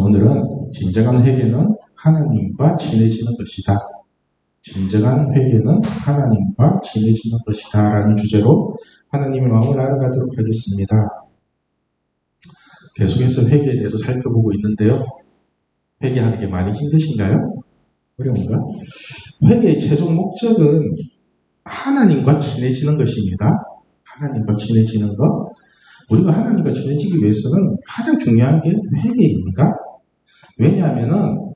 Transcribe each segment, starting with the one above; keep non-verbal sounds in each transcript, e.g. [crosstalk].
오늘은 진정한 회개는 하나님과 친해지는 것이다. 진정한 회개는 하나님과 친해지는 것이다. 라는 주제로 하나님의 마음을 알아가도록 하겠습니다. 계속해서 회개에 대해서 살펴보고 있는데요. 회개하는 게 많이 힘드신가요? 어려운가? 회개의 최종 목적은 하나님과 친해지는 것입니다. 하나님과 친해지는 것. 우리가 하나님과 친해지기 위해서는 가장 중요한 게 회개입니다. 왜냐하면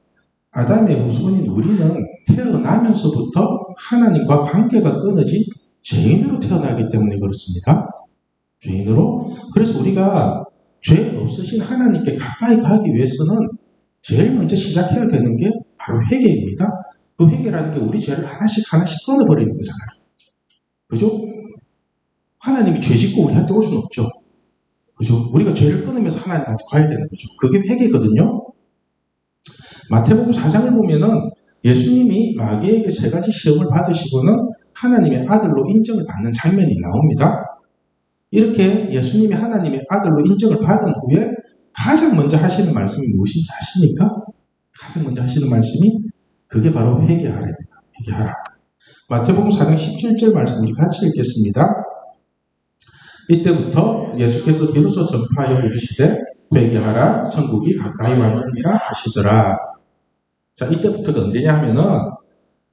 아담의 후손인 우리는 태어나면서부터 하나님과 관계가 끊어진 죄인으로 태어나기 때문에 그렇습니다. 죄인으로. 그래서 우리가 죄 없으신 하나님께 가까이 가기 위해서는 제일 먼저 시작해야 되는 게 바로 회개입니다. 그 회개라는 게 우리 죄를 하나씩 하나씩 끊어버리는 거잖아요. 그죠? 하나님이 죄 짓고 우리한테 올 수는 없죠. 그죠? 우리가 죄를 끊으면서 하나님한테 가야 되는 거죠. 그게 회개거든요. 마태복음 4장을 보면은 예수님이 마귀에게 세 가지 시험을 받으시고는 하나님의 아들로 인정을 받는 장면이 나옵니다. 이렇게 예수님이 하나님의 아들로 인정을 받은 후에 가장 먼저 하시는 말씀이 무엇인지 아십니까? 가장 먼저 하시는 말씀이 그게 바로 회개하라입니다. 회개하라. 마태복음 4장 17절 말씀 우리 같이 읽겠습니다. 이때부터 예수께서 비로소 전파하여 이르시되 회개하라 천국이 가까이 왔느니라 하시더라. 자 이때부터가 언제냐 하면은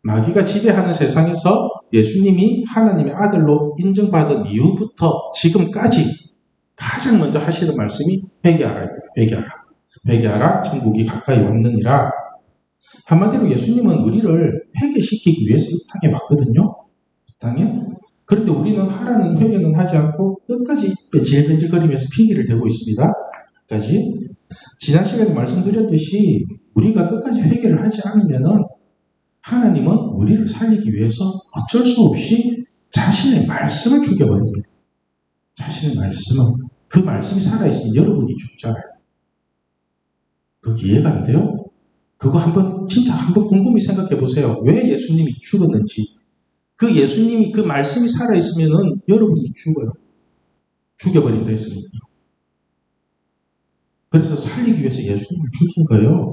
마귀가 지배하는 세상에서 예수님이 하나님의 아들로 인정받은 이후부터 지금까지 가장 먼저 하시는 말씀이 회개하라. 회개하라. 회개하라. 천국이 가까이 왔느니라. 한마디로 예수님은 우리를 회개시키기 위해서 이 땅에 왔거든요. 이 땅에. 그런데 우리는 하라는 회개는 하지 않고 끝까지 뺀질뺀질거리면서 핑계를 대고 있습니다. 끝까지. 지난 시간에 말씀드렸듯이 우리가 끝까지 회개를 하지 않으면은 하나님은 우리를 살리기 위해서 어쩔 수 없이 자신의 말씀을 죽여버립니다. 자신의 말씀은 그 말씀이 살아있으면 여러분이 죽잖아요. 그 이해가 안 돼요? 그거 한번 진짜 한번 곰곰이 생각해 보세요. 왜 예수님이 죽었는지. 그 예수님이 그 말씀이 살아 있으면은 여러분이 죽어요. 죽여버린다 했으니까. 그래서 살리기 위해서 예수님을 죽인 거예요.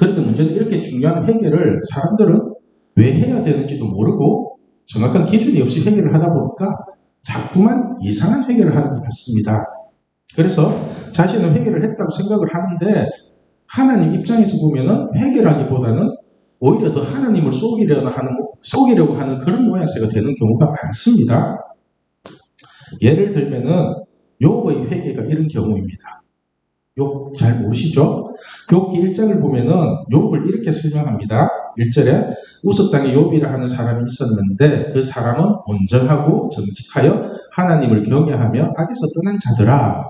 그런데 문제는 이렇게 중요한 회개를 사람들은 왜 해야 되는지도 모르고 정확한 기준이 없이 회개를 하다 보니까 자꾸만 이상한 회개를 하는 것 같습니다. 그래서 자신은 회개를 했다고 생각을 하는데 하나님 입장에서 보면은 회개라기보다는 오히려 더 하나님을 속이려고 하는, 속이려고 하는 그런 모양새가 되는 경우가 많습니다. 예를 들면은 요의 회개가 이런 경우입니다. 욕잘 모르시죠? 욕기 1장을 보면은 욕을 이렇게 설명합니다. 1절에 우스 땅에 욥이라 하는 사람이 있었는데 그 사람은 온전하고 정직하여 하나님을 경외하며 악에서 떠난 자더라.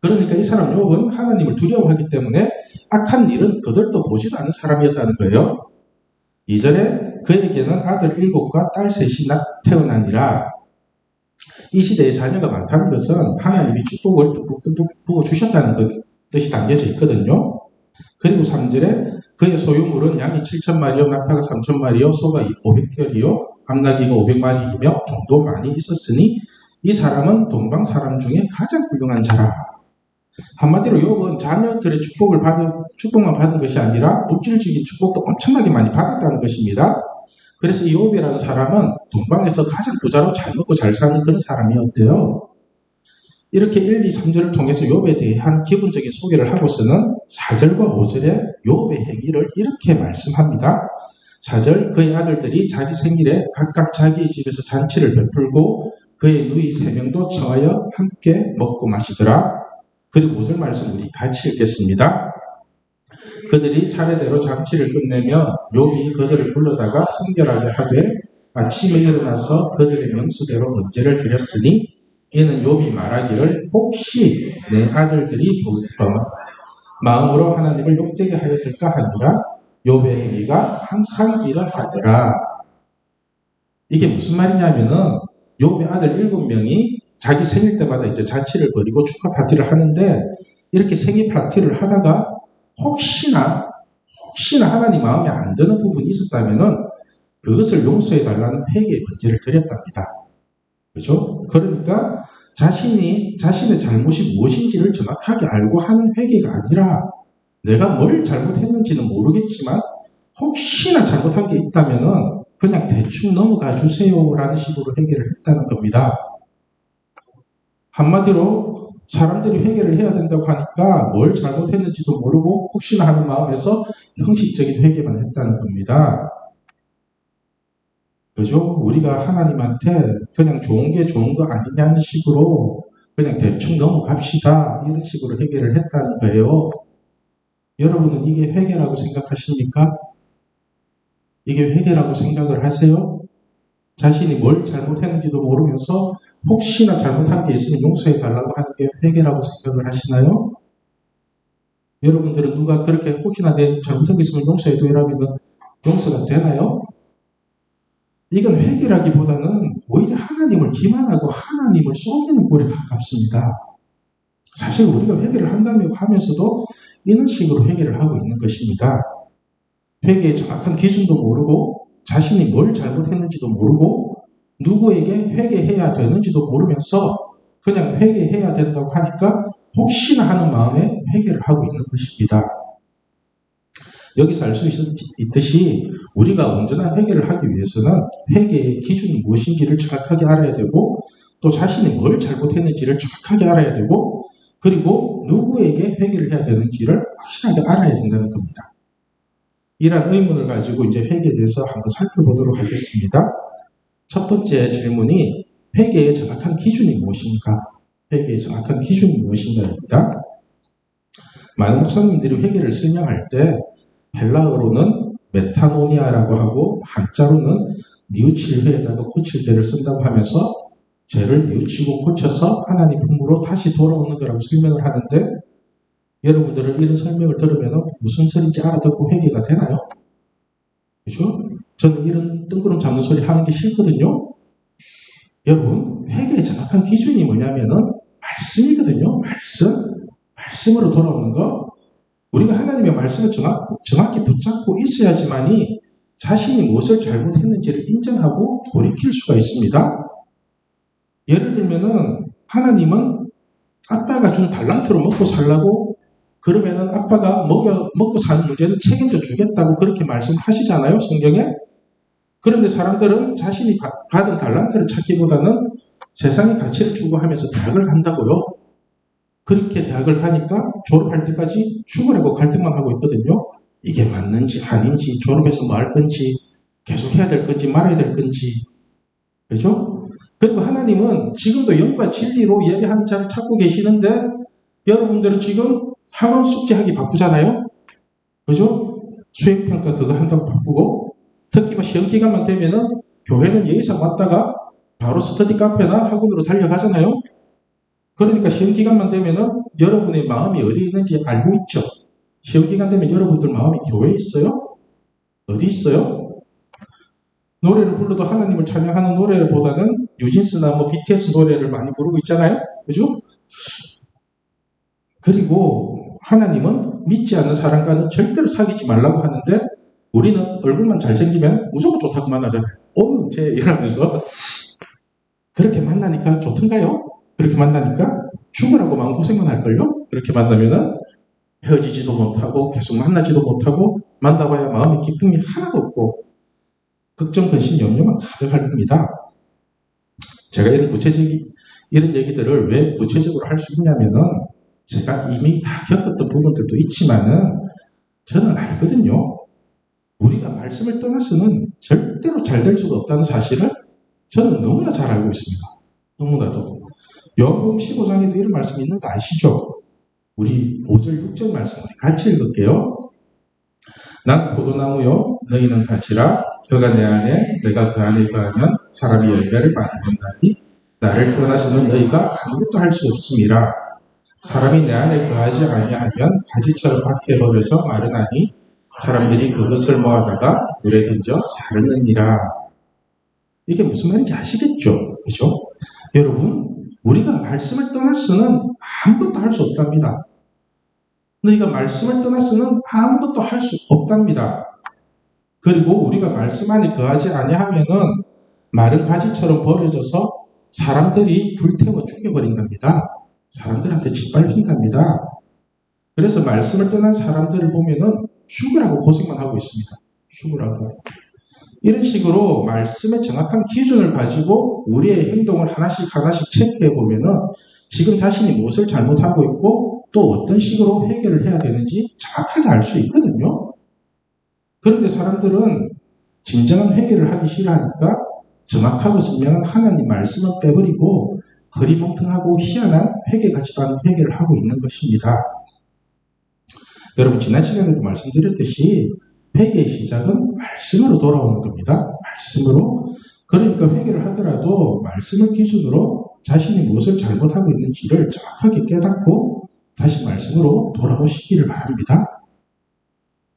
그러니까 이 사람 욥은 하나님을 두려워하기 때문에 악한 일은 그들도 보지도 않는 사람이었다는 거예요. 2절에 그에게는 아들 일곱과 딸 셋이 태어나니라. 이 시대에 자녀가 많다는 것은 하나님이 축복을 듬뿍듬뿍 부어 주셨다는 그 뜻이 담겨져 있거든요. 그리고 3절에 그의 소유물은 양이 7천 마리요, 낙타가 3천 마리요, 소가 500결이요, 암나기가 500마리이며 정도 많이 있었으니 이 사람은 동방 사람 중에 가장 훌륭한 자라. 한마디로 욥은 자녀들의 축복을 받은 축복만 받은 것이 아니라 물질적인 축복도 엄청나게 많이 받았다는 것입니다. 그래서 이 욥이라는 사람은 동방에서 가장 부자로 잘 먹고 잘 사는 그런 사람이었대요. 이렇게 1, 2, 3절을 통해서 욥에 대한 기본적인 소개를 하고서는 4절과 5절에 욥의 행위를 이렇게 말씀합니다. 4절 그의 아들들이 자기 생일에 각각 자기 집에서 잔치를 베풀고 그의 누이 세 명도 청하여 함께 먹고 마시더라. 그리고 5절 말씀 우리 같이 읽겠습니다. 그들이 차례대로 잔치를 끝내며 욥이 그들을 불러다가 성결하게 하되 아침에 일어나서 그들의 명수대로 문제를 드렸으니 이는 욥이 말하기를 혹시 내 아들들이 마음으로 하나님을 욕되게 하였을까 하니라 욥의 행위가 항상 이러하더라. 이게 무슨 말이냐면은 욥의 아들 일곱 명이 자기 생일 때마다 이제 잔치를 벌이고 축하 파티를 하는데 이렇게 생일 파티를 하다가 혹시나 혹시나 하나님 마음에 안 드는 부분이 있었다면은 그것을 용서해 달라는 회개의 문제를 드렸답니다. 그죠? 그러니까 자신이 자신의 잘못이 무엇인지를 정확하게 알고 하는 회개가 아니라 내가 뭘 잘못했는지는 모르겠지만 혹시나 잘못한 게 있다면은 그냥 대충 넘어가 주세요라는 식으로 회개를 했다는 겁니다. 한마디로 사람들이 회개를 해야 된다고 하니까 뭘 잘못했는지도 모르고 혹시나 하는 마음에서 형식적인 회개만 했다는 겁니다. 그죠? 우리가 하나님한테 그냥 좋은 게 좋은 거 아니냐는 식으로 그냥 대충 넘어갑시다. 이런 식으로 회개를 했다는 거예요. 여러분은 이게 회개라고 생각하십니까? 이게 회개라고 생각을 하세요? 자신이 뭘 잘못했는지도 모르면서 혹시나 잘못한 게 있으면 용서해 달라고 하는 게 회개라고 생각을 하시나요? 여러분들은 누가 그렇게 혹시나 내 잘못한 게 있으면 용서해 줘라면 용서가 되나요? 이건 회개라기보다는 오히려 하나님을 기만하고 하나님을 속이는 꼴에 가깝습니다. 사실 우리가 회개를 한다며 하면서도 이런 식으로 회개를 하고 있는 것입니다. 회개의 정확한 기준도 모르고 자신이 뭘 잘못했는지도 모르고 누구에게 회개해야 되는지도 모르면서 그냥 회개해야 된다고 하니까 혹시나 하는 마음에 회개를 하고 있는 것입니다. 여기서 알 수 있듯이 우리가 온전한 회개를 하기 위해서는 회개의 기준이 무엇인지를 정확하게 알아야 되고 또 자신이 뭘 잘못했는지를 정확하게 알아야 되고 그리고 누구에게 회개를 해야 되는지를 확실하게 알아야 된다는 겁니다. 이러한 의문을 가지고 이제 회개에 대해서 한번 살펴보도록 하겠습니다. 첫 번째 질문이 회개의 정확한 기준이 무엇인가? 회개의 정확한 기준이 무엇인가입니다. 많은 목사님들이 회개를 설명할 때 헬라어로는 메타노니아라고 하고 한자로는 뉘우칠 회에다가 고칠 죄를 쓴다고 하면서 죄를 뉘우치고 고쳐서 하나님 품으로 다시 돌아오는 거라고 설명을 하는데 여러분들은 이런 설명을 들으면 무슨 소리인지 알아듣고 회개가 되나요? 그죠? 저는 이런 뜬구름 잡는 소리 하는 게 싫거든요. 여러분, 회개의 정확한 기준이 뭐냐면은 말씀이거든요. 말씀. 말씀으로 돌아오는 거. 우리가 하나님의 말씀을 정확, 정확히 붙잡고 있어야지만이 자신이 무엇을 잘못했는지를 인정하고 돌이킬 수가 있습니다. 예를 들면은 하나님은 아빠가 준 달란트로 먹고 살라고 그러면은 아빠가 먹여, 먹고 사는 문제는 책임져 주겠다고 그렇게 말씀하시잖아요, 성경에. 그런데 사람들은 자신이 받은 달란트를 찾기보다는 세상의 가치를 추구하면서 대학을 간다고요. 그렇게 대학을 가니까 졸업할 때까지 죽으라고 갈등만 하고 있거든요. 이게 맞는지 아닌지 졸업해서 뭐 할 건지 계속 해야 될 건지 말아야 될 건지 그죠? 그리고 하나님은 지금도 영과 진리로 예배하는 자를 찾고 계시는데 여러분들은 지금 학원 숙제하기 바쁘잖아요. 그죠? 수행평가 그거 한다고 바쁘고 특히 뭐 시험 기간만 되면은 교회는 예의상 왔다가 바로 스터디 카페나 학원으로 달려가잖아요. 그러니까 시험 기간만 되면은 여러분의 마음이 어디 있는지 알고 있죠. 시험 기간 되면 여러분들 마음이 교회에 있어요? 어디 있어요? 노래를 불러도 하나님을 찬양하는 노래보다는 유진스나 뭐 BTS 노래를 많이 부르고 있잖아요. 그죠? 그리고 하나님은 믿지 않는 사람과는 절대로 사귀지 말라고 하는데 우리는 얼굴만 잘생기면 무조건 좋다고 만나잖아요. 어우, 쟤 이러면서 그렇게 만나니까 좋던가요? 그렇게 만나니까 죽으라고 마음고생만 할걸요? 그렇게 만나면은 헤어지지도 못하고 계속 만나지도 못하고 만나봐야 마음의 기쁨이 하나도 없고 걱정, 근심, 염려만 가득할 겁니다. 제가 이런 구체적인 이런 얘기들을 왜 구체적으로 할 수 있냐면은 제가 이미 다 겪었던 부분들도 있지만은 저는 알거든요. 우리가 말씀을 떠나서는 절대로 잘 될 수가 없다는 사실을 저는 너무나 잘 알고 있습니다. 너무나도. 요한복음 15장에도 이런 말씀이 있는 거 아시죠? 우리 5절, 6절 말씀 같이 읽을게요. 난 포도나무요, 너희는 가지라. 그가 내 안에, 내가 그 안에 거하면 사람이 열매를 받는다니 나를 떠나서는 너희가 아무것도 할 수 없음이라. 사람이 내 안에 거하지 아니하면 가지처럼 밖에 버려져 마르나니 사람들이 그것을 모아다가 물에 던져 사르느니라. 이게 무슨 말인지 아시겠죠? 그죠? 여러분, 우리가 말씀을 떠나서는 아무것도 할 수 없답니다. 너희가 말씀을 떠나서는 아무것도 할 수 없답니다. 그리고 우리가 말씀 안에 거하지 아니하면은 마른 가지처럼 버려져서 사람들이 불태워 죽여버린 겁니다. 사람들한테 짓밟힌 겁니다. 그래서 말씀을 떠난 사람들을 보면은 죽으라고 고생만 하고 있습니다. 죽으라고. 이런 식으로 말씀의 정확한 기준을 가지고 우리의 행동을 하나씩 하나씩 체크해 보면은 지금 자신이 무엇을 잘못하고 있고 또 어떤 식으로 해결을 해야 되는지 정확하게 알 수 있거든요. 그런데 사람들은 진정한 회개를 하기 싫어하니까 정확하고 선명한 하나님 말씀을 빼버리고 허리멍텅하고 희한한 회개 같지도 않은 회개를 하고 있는 것입니다. 여러분 지난 시간에도 말씀드렸듯이 회개의 시작은 말씀으로 돌아오는 겁니다. 말씀으로. 그러니까 회개를 하더라도 말씀을 기준으로 자신이 무엇을 잘못하고 있는지를 정확하게 깨닫고 다시 말씀으로 돌아오시기를 바랍니다.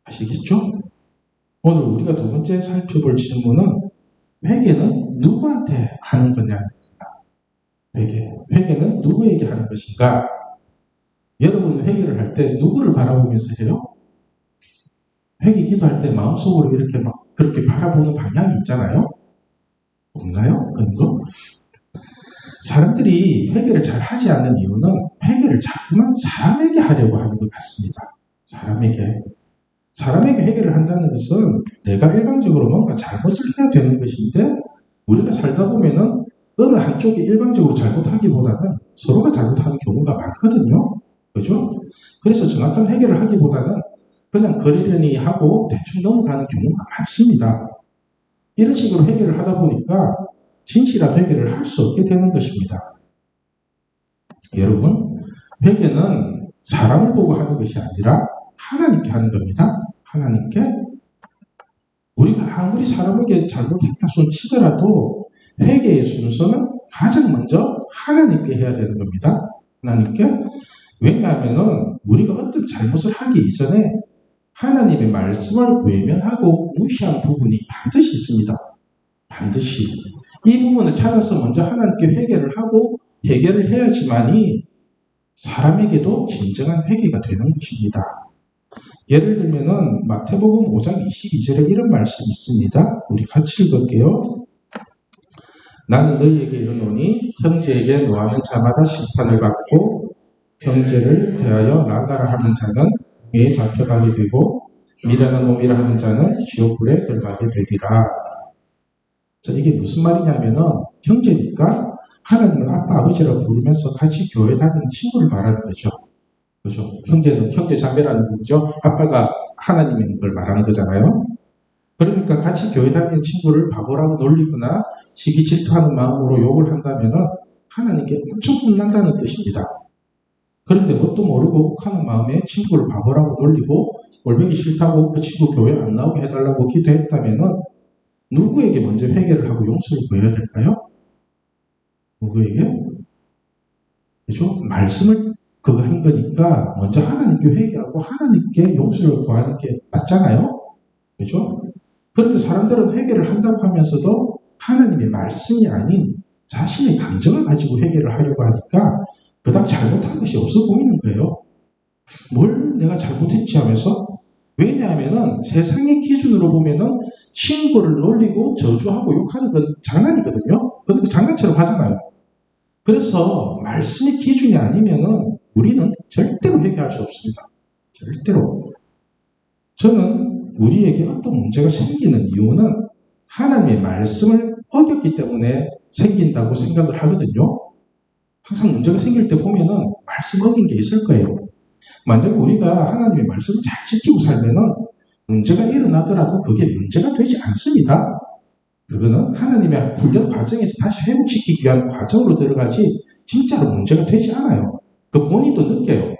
아시겠죠? 오늘 우리가 두 번째 살펴볼 질문은 회개는 누구한테 하는 거냐입니다. 회개. 회개는 누구에게 하는 것인가? 여러분 회개를 할 때 누구를 바라보면서 해요? 회개 기도할 때 마음속으로 이렇게 막 그렇게 바라보는 방향이 있잖아요. 없나요? 그런 거? 사람들이 회개를 잘 하지 않는 이유는 회개를 자꾸만 사람에게 하려고 하는 것 같습니다. 사람에게. 사람에게 회개를 한다는 것은 내가 일방적으로 뭔가 잘못을 해야 되는 것인데 우리가 살다 보면은 어느 한쪽이 일방적으로 잘못하기보다는 서로가 잘못하는 경우가 많거든요. 그죠? 그래서 정확한 해결을 하기보다는 그냥 거리려니 하고 대충 넘어가는 경우가 많습니다. 이런 식으로 해결을 하다 보니까 진실한 회개를 할 수 없게 되는 것입니다. 여러분, 회개는 사람을 보고 하는 것이 아니라 하나님께 하는 겁니다. 하나님께 우리가 아무리 사람에게 잘못했다 손 치더라도 회개의 순서는 가장 먼저 하나님께 해야 되는 겁니다. 하나님께 왜냐하면 우리가 어떤 잘못을 하기 이전에 하나님의 말씀을 외면하고 무시한 부분이 반드시 있습니다. 반드시. 이 부분을 찾아서 먼저 하나님께 회개를 하고 해결을 해야지만이 사람에게도 진정한 회개가 되는 것입니다. 예를 들면은 마태복음 5장 22절에 이런 말씀이 있습니다. 우리 같이 읽을게요. 나는 너희에게 이르노니 형제에게 노하는 자마다 심판을 받고 형제를 대하여 나가라 하는 자는 에 잡혀가게 되고 미련한 놈이라 하는 자는 지옥불에 들어가게 되리라. 자, 이게 무슨 말이냐면은 형제니까 하나님을 아빠 아버지라고 부르면서 같이 교회 다니는 친구를 말하는 거죠. 그죠? 형제는 형제 자매라는 거죠. 아빠가 하나님인 걸 말하는 거잖아요. 그러니까 같이 교회 다니는 친구를 바보라고 놀리거나 시기 질투하는 마음으로 욕을 한다면은 하나님께 엄청 혼난다는 뜻입니다. 그런데 뭣도 모르고 하는 마음에 친구를 바보라고 돌리고 올배기 싫다고 그 친구 교회 안 나오게 해달라고 기도했다면은 누구에게 먼저 회개를 하고 용서를 구해야 될까요? 누구에게? 그죠? 말씀을 그거 한 거니까 먼저 하나님께 회개하고 하나님께 용서를 구하는 게 맞잖아요? 그죠? 그런데 사람들은 회개를 한다고 하면서도 하나님의 말씀이 아닌 자신의 감정을 가지고 회개를 하려고 하니까 그닥 잘못한 것이 없어 보이는 거예요. 뭘 내가 잘못했지 하면서 왜냐하면은 세상의 기준으로 보면은 친구를 놀리고 저주하고 욕하는 건 장난이거든요. 그러니까 장난처럼 하잖아요. 그래서 말씀의 기준이 아니면은 우리는 절대로 회개할 수 없습니다. 절대로. 저는 우리에게 어떤 문제가 생기는 이유는 하나님의 말씀을 어겼기 때문에 생긴다고 생각을 하거든요. 항상 문제가 생길 때 보면은 말씀 어긴 게 있을 거예요. 만약 우리가 하나님의 말씀을 잘 지키고 살면은 문제가 일어나더라도 그게 문제가 되지 않습니다. 그거는 하나님의 훈련 과정에서 다시 회복시키기 위한 과정으로 들어가지 진짜로 문제가 되지 않아요. 그 본인도 느껴요.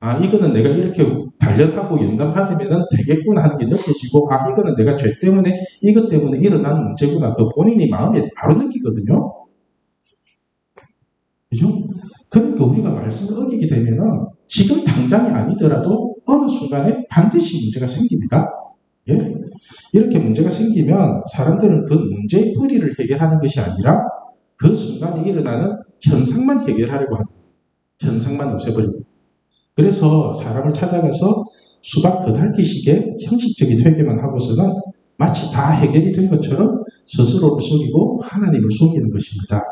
아, 이거는 내가 이렇게 단련하고 연담하면 되겠구나 하는 게 느껴지고, 아, 이거는 내가 죄 때문에, 이것 때문에 일어나는 문제구나. 그 본인이 마음에 바로 느끼거든요. 그죠? 그러니까 우리가 말씀을 어기게 되면은 지금 당장이 아니더라도 어느 순간에 반드시 문제가 생깁니다. 예? 이렇게 문제가 생기면 사람들은 그 문제의 뿌리를 해결하는 것이 아니라 그 순간에 일어나는 현상만 해결하려고 하는 현상만 없애버리고 그래서 사람을 찾아가서 수박 그달기식의 형식적인 회개만 하고서는 마치 다 해결이 된 것처럼 스스로를 속이고 하나님을 속이는 것입니다.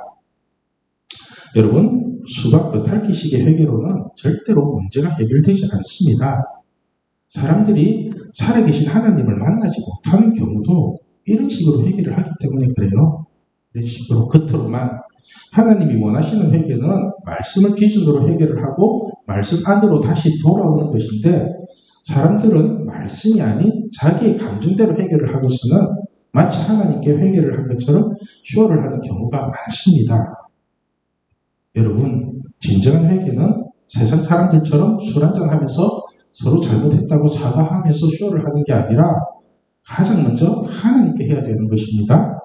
여러분 수박 겉핥기식의 회계로는 절대로 문제가 해결되지 않습니다. 사람들이 살아계신 하나님을 만나지 못하는 경우도 이런 식으로 회개를 하기 때문에 그래요. 이런 식으로 겉으로만 하나님이 원하시는 회개는 말씀을 기준으로 회개를 하고 말씀 안으로 다시 돌아오는 것인데 사람들은 말씀이 아닌 자기의 감정대로 회개를 하고서는 마치 하나님께 회개를 한 것처럼 쇼를 하는 경우가 많습니다. 여러분, 진정한 회개는 세상 사람들처럼 술 한잔 하면서 서로 잘못했다고 사과하면서 쇼를 하는 게 아니라 가장 먼저 하나님께 해야 되는 것입니다.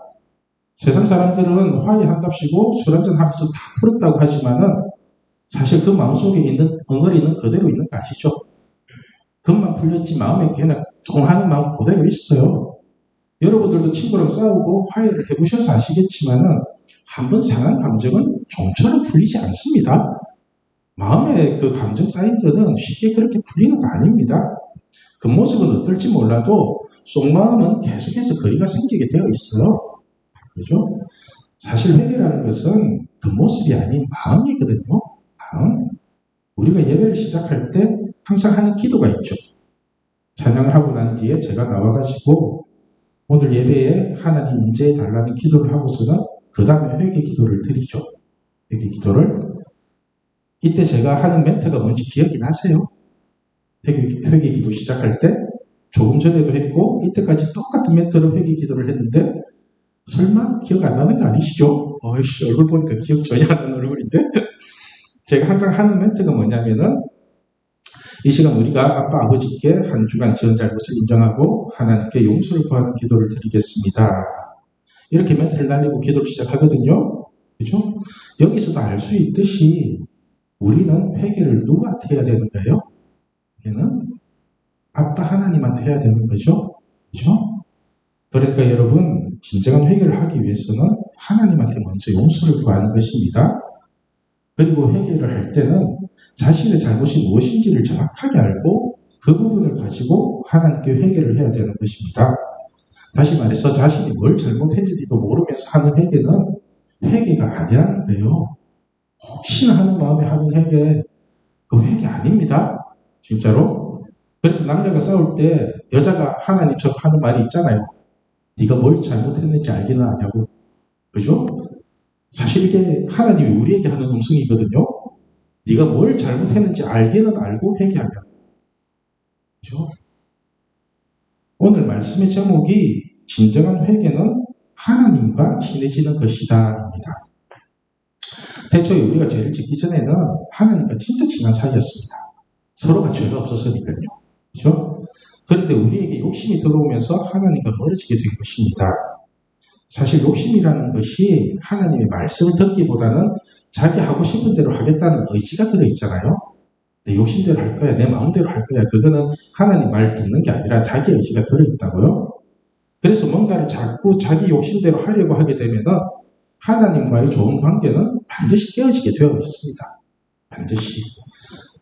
세상 사람들은 화해한답시고 술 한잔 하면서 다 풀었다고 하지만은 사실 그 마음속에 있는 엉거리는 그대로 있는 거 아시죠? 금만 풀렸지 마음에 그냥 동하는 마음 그대로 있어요. 여러분들도 친구랑 싸우고 화해를 해보셔서 아시겠지만은 한 번 상한 감정은 좀처럼 풀리지 않습니다. 마음에 그 감정 쌓인 거는 쉽게 그렇게 풀리는 거 아닙니다. 그 모습은 어떨지 몰라도 속마음은 계속해서 거리가 생기게 되어 있어요. 그죠? 사실 회개라는 것은 그 모습이 아닌 마음이거든요. 마음. 우리가 예배를 시작할 때 항상 하는 기도가 있죠. 찬양을 하고 난 뒤에 제가 나와가지고 오늘 예배에 하나님 임재해 달라는 기도를 하고서는 그 다음에 회개 기도를 드리죠. 회개 기도를. 이때 제가 하는 멘트가 뭔지 기억이 나세요? 회개, 회개 기도 시작할 때 조금 전에도 했고 이때까지 똑같은 멘트로 회개 기도를 했는데 설마 기억 안 나는 거 아니시죠? 어이씨 얼굴 보니까 기억 전혀 안 나는 얼굴인데 [laughs] 제가 항상 하는 멘트가 뭐냐면은 이 시간 우리가 아빠 아버지께 한 주간 지은 잘못을 인정하고 하나님께 용서를 구하는 기도를 드리겠습니다. 이렇게 멘트를 날리고 기도를 시작하거든요. 그죠? 여기서도 알 수 있듯이 우리는 회개를 누구한테 해야 되는 거예요? 이게는 아빠 하나님한테 해야 되는 거죠. 그죠? 그러니까 여러분, 진정한 회개를 하기 위해서는 하나님한테 먼저 용서를 구하는 것입니다. 그리고 회개를 할 때는 자신의 잘못이 무엇인지를 정확하게 알고 그 부분을 가지고 하나님께 회개를 해야 되는 것입니다. 다시 말해서 자신이 뭘 잘못했는지도 모르면서 하는 회개는 회개가 아니라는 거예요. 혹시나 하는 마음에 하는 회개, 그 회개 아닙니다. 진짜로. 그래서 남녀가 싸울 때 여자가 하나님처럼 하는 말이 있잖아요. 네가 뭘 잘못했는지 알기는 아냐고. 그죠? 사실 이게 하나님이 우리에게 하는 음성이거든요. 네가 뭘 잘못했는지 알기는 알고 회개하냐. 그죠? 오늘 말씀의 제목이 진정한 회개는 하나님과 친해지는 것이다입니다. 대체 우리가 죄를 짓기 전에는 하나님과 진짜 친한 사이였습니다. 서로가 죄가 없었으니까요. 그죠? 그런데 우리에게 욕심이 들어오면서 하나님과 멀어지게 된 것입니다. 사실 욕심이라는 것이 하나님의 말씀을 듣기보다는 자기 하고 싶은 대로 하겠다는 의지가 들어있잖아요. 내 욕심대로 할 거야, 내 마음대로 할 거야. 그거는 하나님 말 듣는 게 아니라 자기 의지가 들어있다고요. 그래서 뭔가를 자꾸 자기 욕심대로 하려고 하게 되면은 하나님과의 좋은 관계는 반드시 깨어지게 되어 있습니다. 반드시.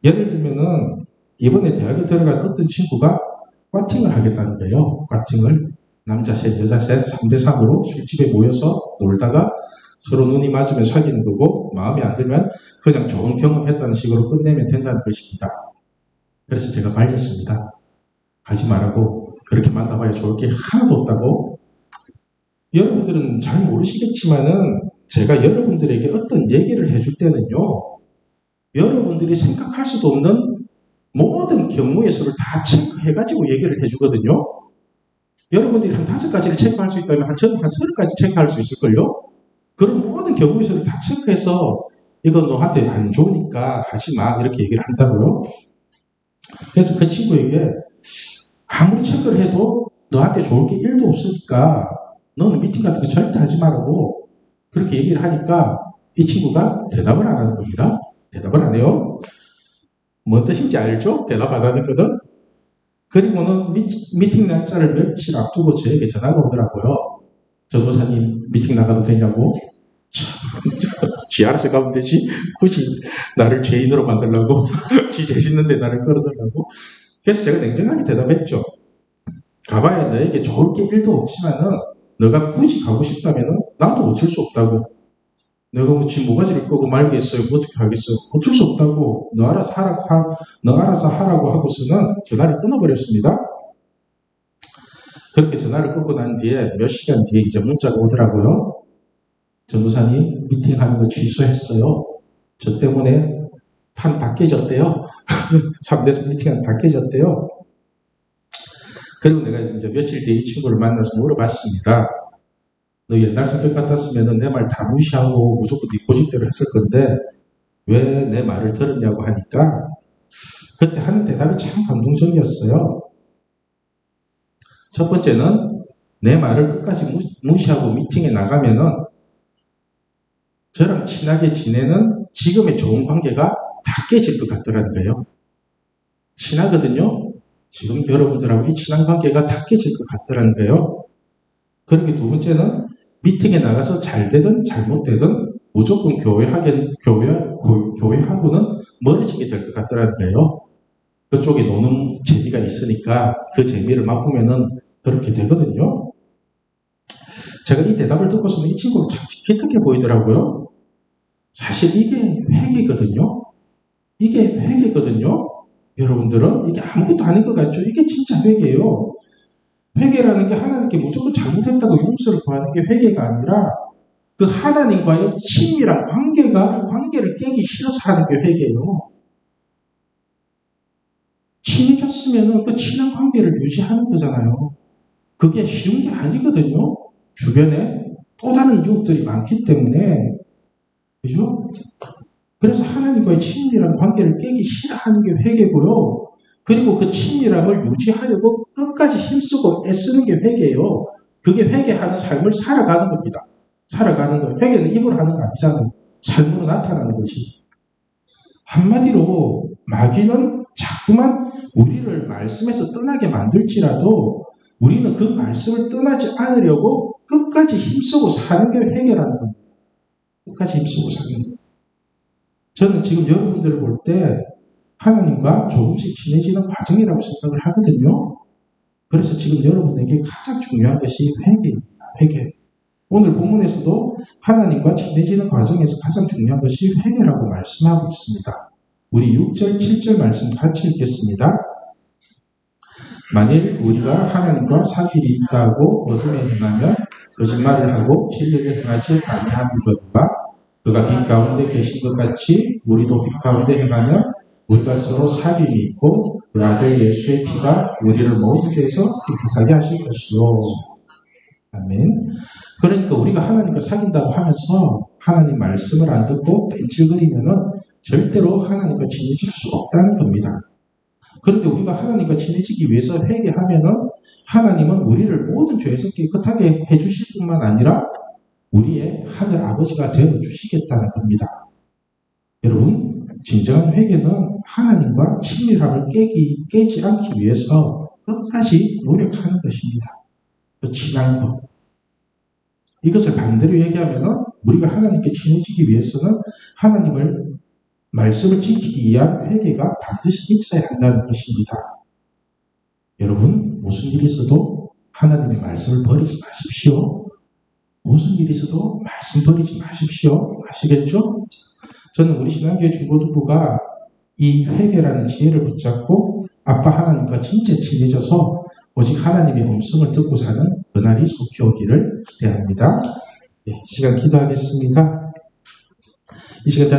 예를 들면은 이번에 대학에 들어간 어떤 친구가 꽈팅을 하겠다는 거예요. 꽈팅을. 남자 셋, 여자 셋, 3대3으로 술집에 모여서 놀다가 서로 눈이 맞으면 사귀는 거고 마음에 안 들면 그냥 좋은 경험했다는 식으로 끝내면 된다는 것입니다. 그래서 제가 말렸습니다. 하지 말라고 그렇게 만나봐야 좋을 게 하나도 없다고 여러분들은 잘 모르시겠지만은 제가 여러분들에게 어떤 얘기를 해줄 때는요 여러분들이 생각할 수도 없는 모든 경우의 수를 다 체크해가지고 얘기를 해주거든요. 여러분들이 한 다섯 가지를 체크할 수 있다면 한 저는 한 서른 가지 체크할 수 있을걸요? 그런 모든 경우의 수를 다 체크해서 이건 너한테 안 좋으니까 하지 마 이렇게 얘기를 한다고요. 그래서 그 친구에게 아무리 체크를 해도 너한테 좋을 게 1도 없으니까 너는 미팅 같은 거 절대 하지 말라고 그렇게 얘기를 하니까 이 친구가 대답을 안 하는 겁니다. 대답을 안 해요. 뭔 뜻인지 알죠? 대답 안 하는 거는? 그리고는 미, 미팅 날짜를 며칠 앞두고 저에게 전화가 오더라고요. 전도사님 미팅 나가도 되냐고? 지 [laughs] 알아서 가면 되지. 굳이 나를 죄인으로 만들려고, 지 [laughs] 죄짓는데 나를 끌어들라고. 그래서 제가 냉정하게 대답했죠. 가봐야 너에게 좋을 게 1도 없지만은, 너가 굳이 가고 싶다면은, 나도 어쩔 수 없다고. 내가 뭐 지금 모가지를 끄고 말겠어요. 뭐 어떻게 하겠어요? 어쩔 수 없다고 너 알아서 하라고 하, 너 알아서 하라고 하고서는 전화를 끊어버렸습니다. 그렇게 전화를 끊고 난 뒤에 몇 시간 뒤에 이제 문자가 오더라고요. 전도사님 미팅하는 거 취소했어요. 저 때문에 판 다 깨졌대요. [laughs] 3대서 미팅은 다 깨졌대요. 그리고 내가 이제 며칠 뒤에 이 친구를 만나서 물어봤습니다. 너 옛날 성격 같았으면 내 말 다 무시하고 무조건 네 고집대로 했을 건데 왜 내 말을 들었냐고 하니까 그때 하는 대답이 참 감동적이었어요. 첫 번째는 내 말을 끝까지 무시하고 미팅에 나가면은 저랑 친하게 지내는 지금의 좋은 관계가 다 깨질 것 같더라는 거예요. 친하거든요. 지금 여러분들하고 이 친한 관계가 다 깨질 것 같더라는 거예요. 그렇게 두 번째는 미팅에 나가서 잘 되든 잘못되든 무조건 교회 하게, 교회, 교회하고는 멀어지게 될 것 같더라는 거예요. 그쪽에 노는 재미가 있으니까 그 재미를 맛보면은 그렇게 되거든요. 제가 이 대답을 듣고서는 이 친구가 참 기특해 보이더라고요. 사실 이게 회개거든요. 이게 회개거든요. 여러분들은 이게 아무것도 아닌 것 같죠? 이게 진짜 회개예요. 회개라는 게 하나님께 무조건 잘못했다고 용서를 구하는 게 회개가 아니라 그 하나님과의 친밀한 관계가 관계를 깨기 싫어서 하는 게 회개예요. 친해졌으면 그 친한 관계를 유지하는 거잖아요. 그게 쉬운 게 아니거든요. 주변에 또 다른 유혹들이 많기 때문에 그죠? 그래서 하나님과의 친밀한 관계를 깨기 싫어하는 게 회개고요. 그리고 그 친밀함을 유지하려고 끝까지 힘쓰고 애쓰는 게 회개예요. 그게 회개하는 삶을 살아가는 겁니다. 살아가는 거. 회개는 입으로 하는 거 아니잖아요. 삶으로 나타나는 것이. 한마디로 마귀는 자꾸만 우리를 말씀에서 떠나게 만들지라도 우리는 그 말씀을 떠나지 않으려고 끝까지 힘쓰고 사는 게 회개라는 겁니다. 끝까지 힘쓰고 사는 겁니다. 저는 지금 여러분들을 볼때 하나님과 조금씩 친해지는 과정이라고 생각을 하거든요. 그래서 지금 여러분에게 가장 중요한 것이 회개입니다. 회개. 오늘 본문에서도 하나님과 친해지는 과정에서 가장 중요한 것이 회개라고 말씀하고 있습니다. 우리 6절, 7절 말씀 같이 읽겠습니다. 만일 우리가 하나님과 사귐이 있다고 어둠에 행하면 거짓말을 하고 진리를 행하지 아니함이거든요. 그가 빛 가운데 계신 것 같이 우리도 빛 가운데 행하면 우리가 서로 사귐이 있고 그 아들 예수의 피가 우리를 모든 데서 깨끗하게 하실 것이요. 아멘. 그러니까 우리가 하나님과 사귄다고 하면서 하나님 말씀을 안 듣고 뺀질거리면은 절대로 하나님과 친해질 수 없다는 겁니다. 그런데 우리가 하나님과 친해지기 위해서 회개하면은 하나님은 우리를 모든 죄에서 깨끗하게 해주실 뿐만 아니라 우리의 하늘 아버지가 되어 주시겠다는 겁니다. 진정한 회개는 하나님과 친밀함을 깨기, 깨지 않기 위해서 끝까지 노력하는 것입니다. 그 친한 것. 이것을 반대로 얘기하면 우리가 하나님께 친해지기 위해서는 하나님을 말씀을 지키기 위한 회개가 반드시 있어야 한다는 것입니다. 여러분, 무슨 일이 있어도 하나님의 말씀을 버리지 마십시오. 무슨 일이 있어도 말씀 버리지 마십시오. 아시겠죠? 저는 우리 신앙교회 중고등부가 이 회개라는 지혜를 붙잡고 아빠 하나님과 진짜 친해져서 오직 하나님의 음성을 듣고 사는 그날이 속히 오기를 기대합니다. 네, 시간 기도하겠습니다. 이 시간 다시